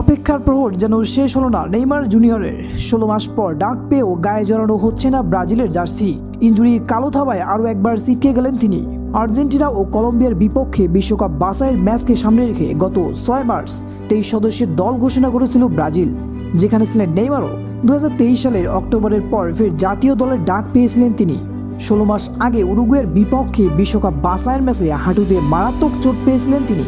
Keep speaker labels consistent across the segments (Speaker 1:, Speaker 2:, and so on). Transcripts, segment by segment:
Speaker 1: অপেক্ষার প্রহর যেন শেষ হলো না নেইমার জুনিয়রের। ষোলো মাস পর ডাক পেয়েও গায়ে জড়ানো হচ্ছে না ব্রাজিলের জার্সি। ইঞ্জুরির কালো থাবায় আরও একবার ছিটকে গেলেন তিনি। আর্জেন্টিনা ও কলম্বিয়ার বিপক্ষে বিশ্বকাপ বাছাইয়ের ম্যাচকে সামনে রেখে গত ছয় মার্চ তেইশ সদস্যের দল ঘোষণা করেছিল ব্রাজিল, যেখানে ছিলেন নেইমারও। দু হাজার তেইশ সালের অক্টোবরের পর ফের জাতীয় দলের ডাক পেয়েছিলেন তিনি। ষোলো মাস আগে উরুগুয়ের বিপক্ষে বিশ্বকাপ বাছাইয়ের ম্যাচে হাঁটুতে মারাত্মক চোট পেয়েছিলেন তিনি।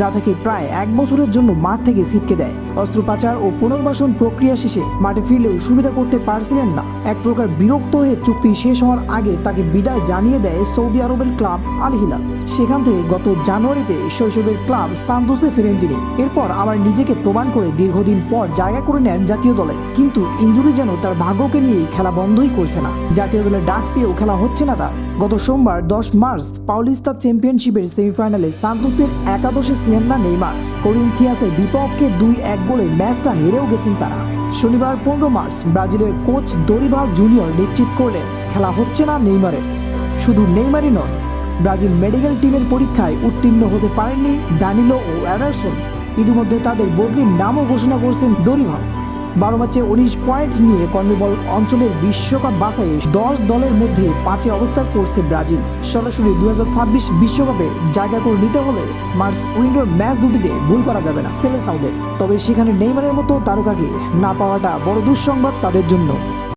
Speaker 1: যা থেকে প্রায় এক বছরের জন্য মাঠ থেকে ছিটকে দেয়। অস্ত্রোপচার ও পুনর্বাসন প্রক্রিয়া শেষে মাঠে ফিরলেও সুবিধা করতে পারছিলেন না। এক প্রকার বিরক্ত হয়ে চুক্তি শেষ হওয়ার আগে তাকে বিদায় জানিয়ে দেয় সৌদি আরবের ক্লাব আল হিলাল। সেখান থেকে গত জানুয়ারিতে শৈশবের ক্লাব সান্তোসে ফেরেন তিনি। এরপর আবার নিজেকে প্রমাণ করে দীর্ঘদিন পর জায়গা করে নেন জাতীয় দলে। কিন্তু ইঞ্জুরি যেন তার ভাগ্যকে নিয়ে খেলা বন্ধই করছে না। জাতীয় দলে ডাক পেয়েও খেলা হচ্ছে না তার। গত সোমবার দশ মার্চ পাউলিস্তা চ্যাম্পিয়নশিপের সেমিফাইনালে সান্তোসের একাদশে ছিলেন না নেইমার। করিন্থিয়াসের বিপক্ষে দুই এক গোলে ম্যাচটা হেরেও গেছেন তারা। শনিবার পনেরো মার্চ ব্রাজিলের কোচ দরিভাল জুনিয়র নিশ্চিত করলেন, খেলা হচ্ছে না নেইমারের শুধু নেইমারই নন, ব্রাজিল মেডিকেল টিমের পরীক্ষায় উত্তীর্ণ হতে পারেননি দানিলো ও অ্যাডারসন। ইতিমধ্যে তাদের বদলির নামও ঘোষণা করছেন দরিভাল বারো ম্যাচে উনিশ পয়েন্ট নিয়ে কর্ণবল অঞ্চলের বিশ্বকাপ বাছাইয়ে দশ দলের মধ্যে পাঁচে অবস্থান করছে ব্রাজিল। সরাসরি দু বিশ্বকাপে জায়গা করে নিতে হলে মার্চ উইন্ডোর ম্যাচ দুটিতে ভুল করা যাবে না সেলে সাউদের তবে সেখানে নেইমারের মতো তারকাকে না পাওয়াটা বড় দুঃসংবাদ তাদের জন্য।